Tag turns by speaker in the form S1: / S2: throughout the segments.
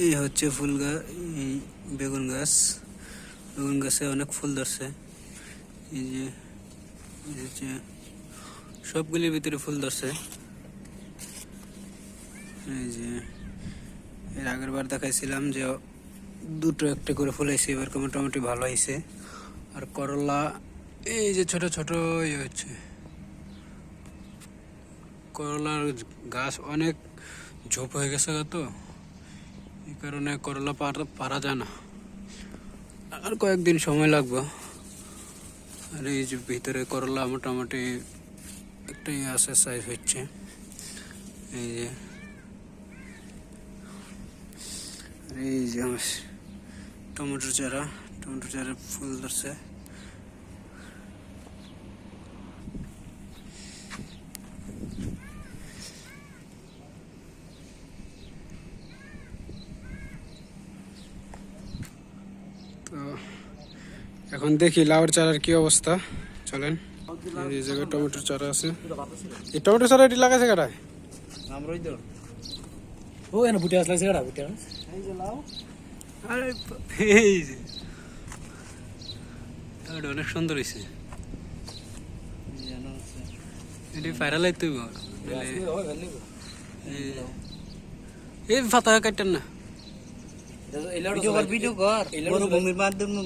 S1: এই হচ্ছে ফুল গাছ এই বেগুন গাছ। বেগুন গাছে অনেক ফুল ধরছে। এই যে হচ্ছে সবগুলির ভিতরে ফুল ধরছে। এই যে, এর আগের বার দেখাইছিলাম যে দুটো একটা করে ফুল হয়েছে এবার মোটামুটি ভালো হয়েছে আর করলা, এই যে ছোট ছোট ইয়ে হচ্ছে। করলার গাছ অনেক ঝোপ হয়ে গেছে তো। এই কারণে করলা পারা যায় না। আর কয়েকদিন সময় লাগবে। আর এই যে ভিতরে করলা মোটামুটি একটা ইয়ে আছে সাইজ হচ্ছে। এই যে। এই যে টমেটো চারা টমেটো চারা ফুল ধরছে তো এখন দেখি লাউর চারার কি অবস্থা। চলেন এই জায়গায় টমেটোর চারা আছে। এই টমেটো চারা এটি লাগাছে কাটায়
S2: ও এনে বুটে আসলে সেটা বুটে এই যে।
S1: অনেক সুন্দর হয়েছে এটি ভাইরাল তুই এই ফাতা কাটেন না।
S2: ভিডিও কর মরুভূমির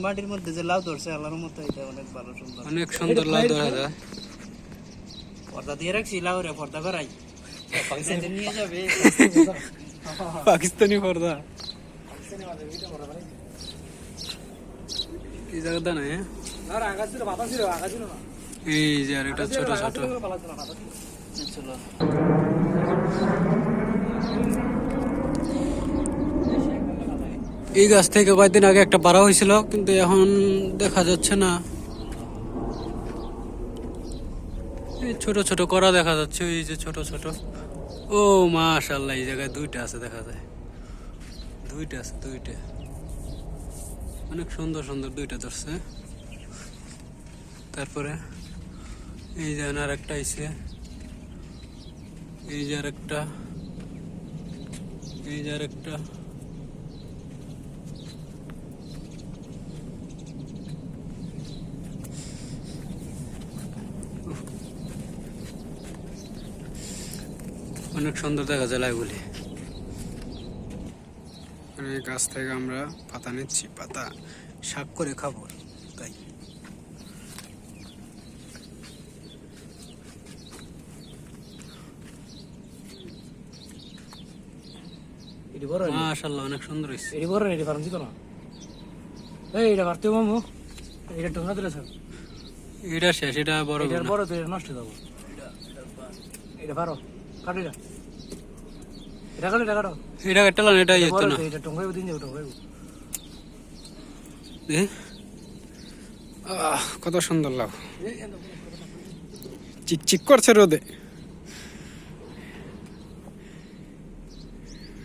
S2: মাটির মধ্যে যে লাউ ধরছে আল্লাহর মতো এটা অনেক ভালো সুন্দর।
S1: অনেক সুন্দর লাউ ধরা যায়।
S2: পর্দা দিয়ে রাখছি লাউ রে পর্দা করাই। পাকিস্তান নিয়ে যাবে।
S1: পাকিস্তানি পর্দা। এই জায়গাটা না হ্যাঁ? এই যে আর একটা ছোট ছোট।
S2: চলো।
S1: এই গাছ থেকে কয়েকদিন আগে একটা পাড়া হয়েছিল, কিন্তু এখন দেখা যাচ্ছে না। এই ছোট ছোট করা দেখা যাচ্ছে, এই যে ছোট ছোট। ও মাশাল্লাহ এই জায়গায় দুইটা আছে দেখা যায়। দুইটা আছে, দুইটা। অনেক সুন্দর সুন্দর দুইটা ধরছে। তারপরে এই যে আর একটা আইছে। এই যে আর একটা এই যে আর একটা অনেক সুন্দর দেখা যায় লাইগুলি মানে এই গাছ থেকে আমরা পাতা নিচ্ছি পাতা শাক করে খাব তাই।
S2: এটি বড়
S1: মাশাল্লাহ অনেক সুন্দর হয়েছে।
S2: এটি বড় এটি ফার্ম দিত না এই এটা পারতে মামু। এটা টোঙ্গা দিলে স্যার।
S1: এটা শেষ এটা বড়
S2: এটার বড় তো নষ্ট যাব। এটা পারো কাটো এটা এটা কাটো। এটা কাটো
S1: এটা কাটলাম এটা ইয়ে না।
S2: এটা দিন
S1: কত সুন্দর লাভ চিকচিক করছে রোদে।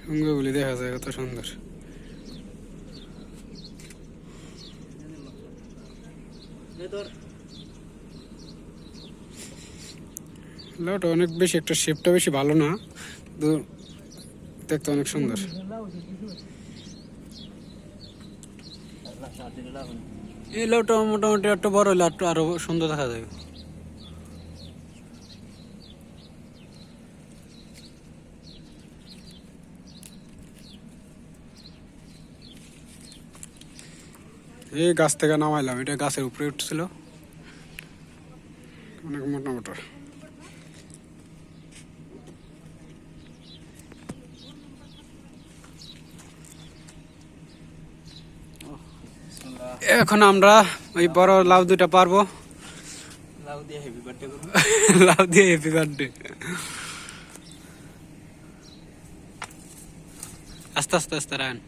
S1: অঙ্গগুলি দেখা যায় কত সুন্দর। লাউটা অনেক বেশি, একটা শেপটা বেশি ভালো না। কিন্তু দেখতে অনেক সুন্দর। এই লাউটা মোটামুটি একটু বড় একটু আরও সুন্দর দেখা যাবে। এই গাছ থেকে নামাইলাম, এটা গাছের উপরে উঠছিল। অনেক মোটা মোটা। এখন আমরা ওই বড় লাউ দুটা পারবো
S2: লাউ দিয়ে হেভি বার্থডে করবো
S1: লাউ দিয়ে হ্যাপি বার্থডে আস্তে আস্তে আস্তে রায়ন